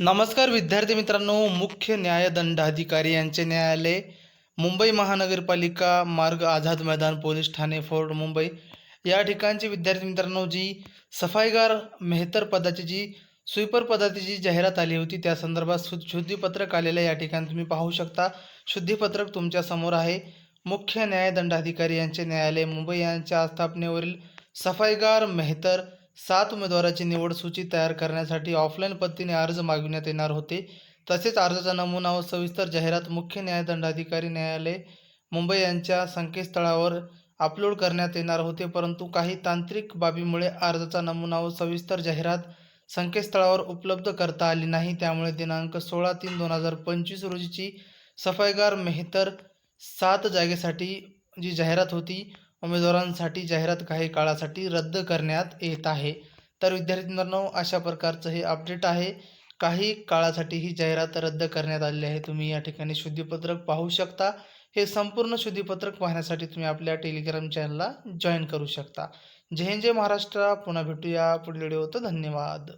नमस्कार विद्यार्थी मित्रांनो मुख्य न्यायदंडाधिकारी यांचे न्यायालय मुंबई महानगरपालिका मार्ग आझाद मैदान पोलीस ठाणे फोर्ट मुंबई या ठिकाणचे विद्यार्थी मित्रांनो जी सफाईगार मेहतर पदाची जी स्वीपर पदाची जी जाहिरात आली होती त्या संदर्भात शु शुद्धीपत्रक आलेलं आहे. या ठिकाणी तुम्ही पाहू शकता शुद्धीपत्रक तुमच्यासमोर आहे मुख्य न्यायदंडाधिकारी यांचे न्यायालय मुंबई यांच्या आस्थापनेवरील सफाईगार मेहतर सात उमेदवाराची निवड सूची तयार करण्यासाठी ऑफलाईन पद्धतीने अर्ज मागविण्यात येणार होते. तसेच अर्जाचा नमुना व सविस्तर जाहिरात मुख्य न्यायदंडाधिकारी न्यायालय मुंबई यांच्या संकेतस्थळावर अपलोड करण्यात येणार होते. परंतु काही तांत्रिक बाबीमुळे अर्जाचा नमुना व सविस्तर जाहिरात संकेतस्थळावर उपलब्ध करता आली नाही. त्यामुळे दिनांक सोळा तीन दोन हजार पंचवीस रोजीची सफाईगार मेहतर सात जागेसाठी जी जाहिरात होती उमेदवारांसाठी जाहिरात काही काळासाठी रद्द करण्यात येत आहे. तर विद्यार्थी मित्रांनो अशा प्रकारचं हे अपडेट आहे. काही काळासाठी ही जाहिरात रद्द करण्यात आलेली आहे. तुम्ही या ठिकाणी शुद्धीपत्रक पाहू शकता. हे संपूर्ण शुद्धीपत्रक पाहण्यासाठी तुम्ही आपल्या टेलिग्राम चॅनलला जॉईन करू शकता. जय हिंद जय महाराष्ट्र. पुन्हा भेटूया पुढील व्हिडिओ धन्यवाद.